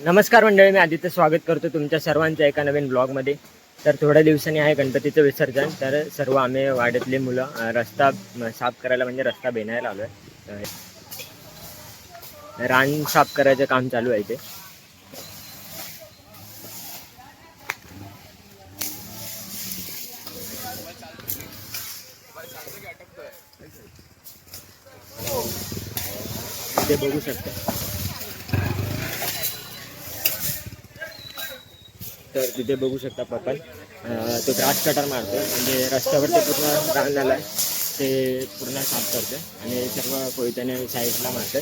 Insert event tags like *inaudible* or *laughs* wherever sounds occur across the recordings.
नमस्कार मंडळी मी आदित्य स्वागत करतो तुमच्या सर्वांच्या एका नवीन ब्लॉगमध्ये. तर थोड्या दिवसांनी आहे गणपतीचं विसर्जन तर सर्व आम्ही वाड्यातले मुलं रस्ता साफ करायला म्हणजे रस्ता बेनायला आलो आहे रान साफ करायचं काम चालू आहे ते बघू शकता. तर तिथे बघू शकता पप्पा तो ग्रास कटर मारतो म्हणजे रस्त्यावरती पूर्ण रान झाला आहे ते पूर्ण साफ करते आणि सर्व कोयत्याने साईडला मारते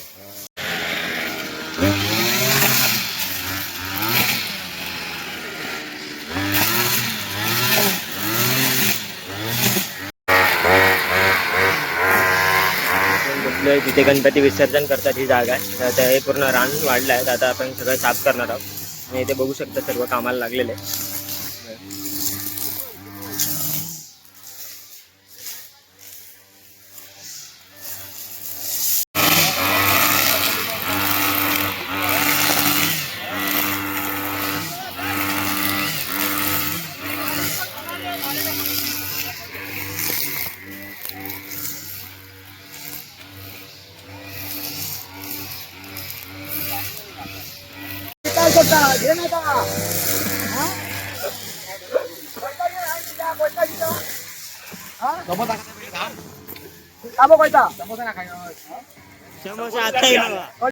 आपण तिथे गणपती विसर्जन करतात ही जागा आहे. तर आता हे पूर्ण रान वाढलं आहे. तर आता आपण सगळं साफ करणार आहोत. आणि इथे बघू शकता सर्व कामाला लागलेले समोसा आता येईल बघा.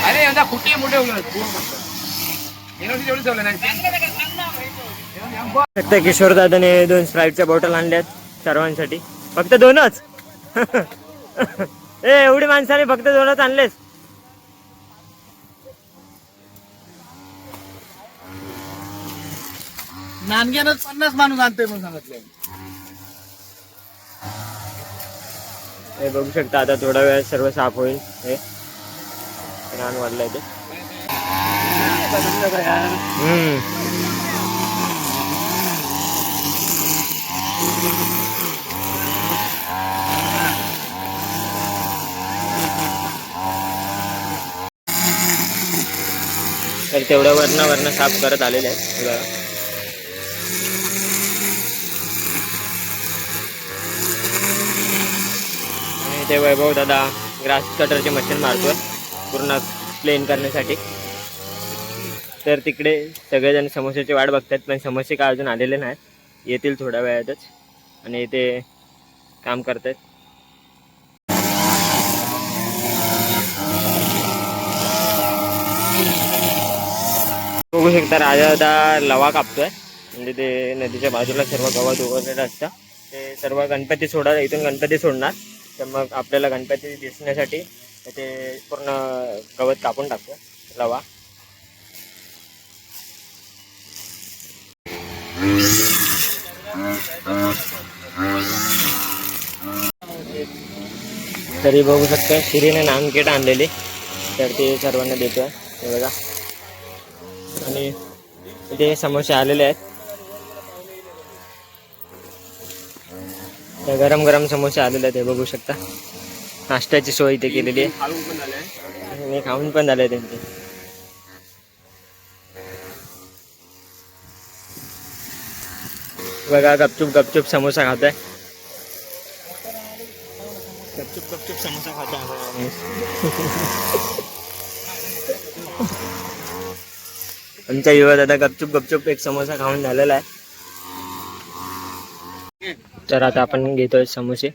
अरे यंदा कुठे मोठे जेवढी ठेवलं नाही फक्त किशोर दादाने दोन स्प्राईटच्या बॉटल आणल्यात सर्वांसाठी. फक्त दोनच? *laughs* ए एवढी माणसाने फक्त दोनच आणलेस? नानग्यानच पन्नास माणूस आणतोय म्हणून सांगितलं हे बघू शकता आता थोडा वेळ सर्व साफ होईल. हे रान वाढलंय ते. हम्म. तर तेवढं वरनं वरनं साफ करत आलेले आहेत. बघा. ते वैभव दादा ग्रास कटरचे मशीन मारतोय पूर्ण प्लेन करण्यासाठी. तर तिकडे सगळेजण समस्येची वाट बघतात पण समोसे काय अजून आलेले नाहीत. येतील थोड्या वेळातच. आणि ते काम करतात बघू शकता राजा लवा कापतोय. म्हणजे ते नदीच्या बाजूला सर्व गवत उगवलेलं असतं. ते सर्व गणपती सोडा इथून गणपती सोडणार. तर मग आपल्याला गणपती दिसण्यासाठी ते पूर्ण गवत कापून टाकतो लवा. तरी बघू शकता शिरीने नानकेट आणलेली. तर ते सर्वांना हे आणि इथे समोसे तर गरम गरम समोसे आलेले आहेत. हे बघू शकता. नाश्त्याची सोय इथे केलेली आहे. आणि खाऊन पण झाले त्यांचे बघा, गपचूप गपचूप समोसा खातोय. गपचूप गपचूप समोसा खातोय *laughs* आमच्या युवा दादा गपचूप गपचूप एक समोसा खाऊन झालेला आहे. तर आता आपण घेतोय समोसे.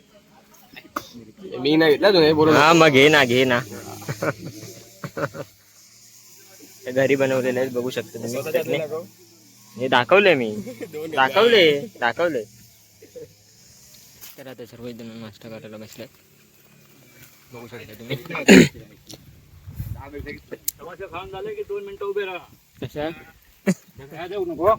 मी नाही घेतला तुम्ही बोलून हा मग घे ना घे ना. घरी बनवलेले आहेत बघू शकता तुम्ही. हे दाखवले मी. *laughs* दाखवले दाखवले तर आता सर्व जण नाश्ता करायला बसले बघू शकता तुम्ही खाऊन की दोन मिनिटं उभे राहा कशा नको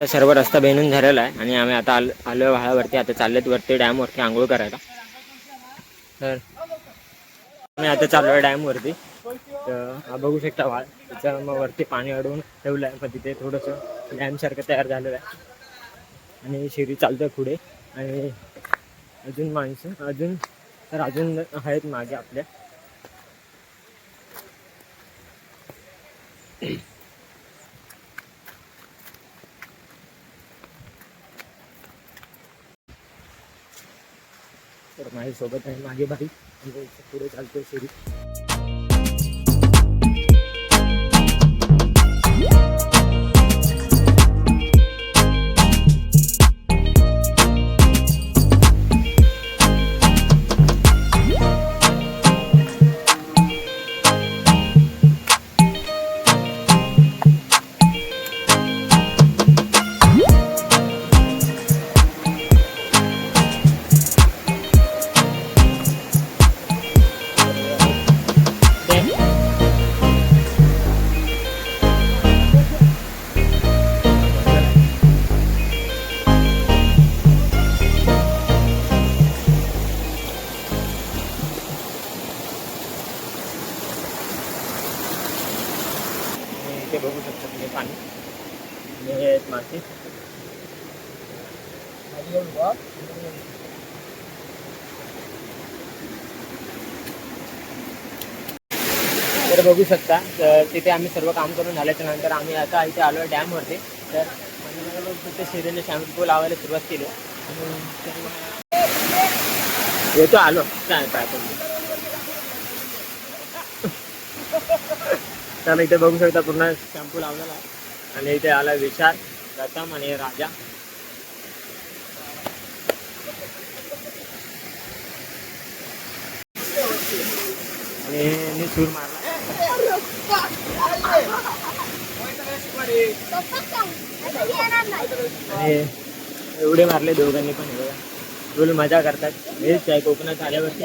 सर्व रस्ता बेनून झालेला आहे आणि आम्ही आता आल आलो व्हाळावरती आता चाललेत वरती डॅमवरती आंघोळ करायला. तर आम्ही आता चाललो आहे डॅमवरती तर हा बघू शकता व्हाळ त्याच्या मग वरती पाणी अडवून ठेवलं आहे पण तिथे थोडंसं डॅमसारखं तयार झालेलं आहे. आणि शिरी चालतं पुढे. आणि अजून माणसं अजून तर अजून आहेत मागे आपल्या. तर माझ्यासोबत आहे मागे भाई. म्हणजे पुढे चालतोय शिरी तर बघू शकता तर तिथे आम्ही सर्व काम करून झाल्याच्यानंतर आम्ही आता इथे आलो आहे डॅमवरती. तर तिथे शिरेने शॅम्पू लावायला सुरुवात केली. येतो आलो. काय काय तर इथे बघू शकता पूर्ण शॅम्पू लावलेला आहे. आणि इथे आला विशाल रतम आणि राजा. आणि यांनी सूर मारला. आणि एवढे मारले दोघांनी पण बघा. फुल मजा करतात. हेच आहे कोकणात आल्यावरती.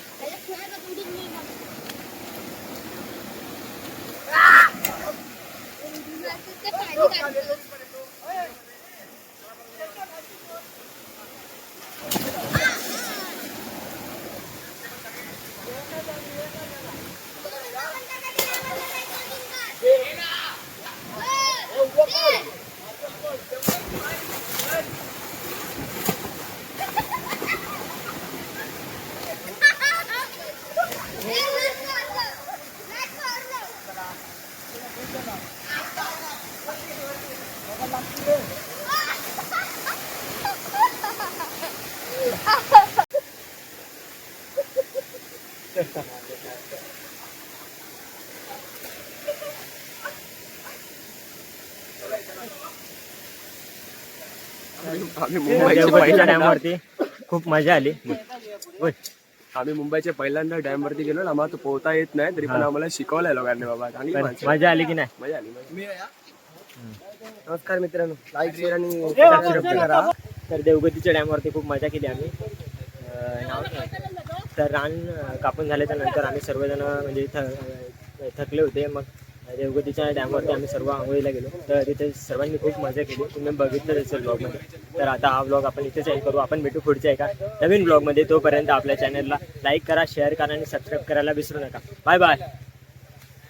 आम्ही मुंबईचे देवगडच्या पहिल्यांदा डॅमवरती खूप मजा आली होय. आम्ही मुंबईच्या पहिल्यांदा डॅम वरती गेलो ना आम्हाला तो पोहता येत नाही तरी पण हा. आम्हाला शिकवलंय लोकांनी बाबा. मजा आली की नाही मजा आली मजा. नमस्कार मित्रांनो. लाईक शेअर आणि सबस्क्राईब करा. तर देवगतीच्या डॅमवरती खूप मजा केली आम्ही. तर रान कापून झाल्याच्यानंतर आम्ही सर्वजण म्हणजे थकले होते. मग देवगतीच्या डॅमवरती आम्ही सर्व आंघोळीला गेलो. तर तिथे सर्वांनी खूप मजा केली. तुम्ही बघितलं असेल ब्लॉगमध्ये तर आता हा ब्लॉग आपण इथेच एंड करू. आपण भेटू पुढच्या एका नवीन ब्लॉगमध्ये तोपर्यंत आपल्या चॅनलला लाईक करा शेअर करा आणि सबस्क्राईब करायला विसरू नका. Bye bye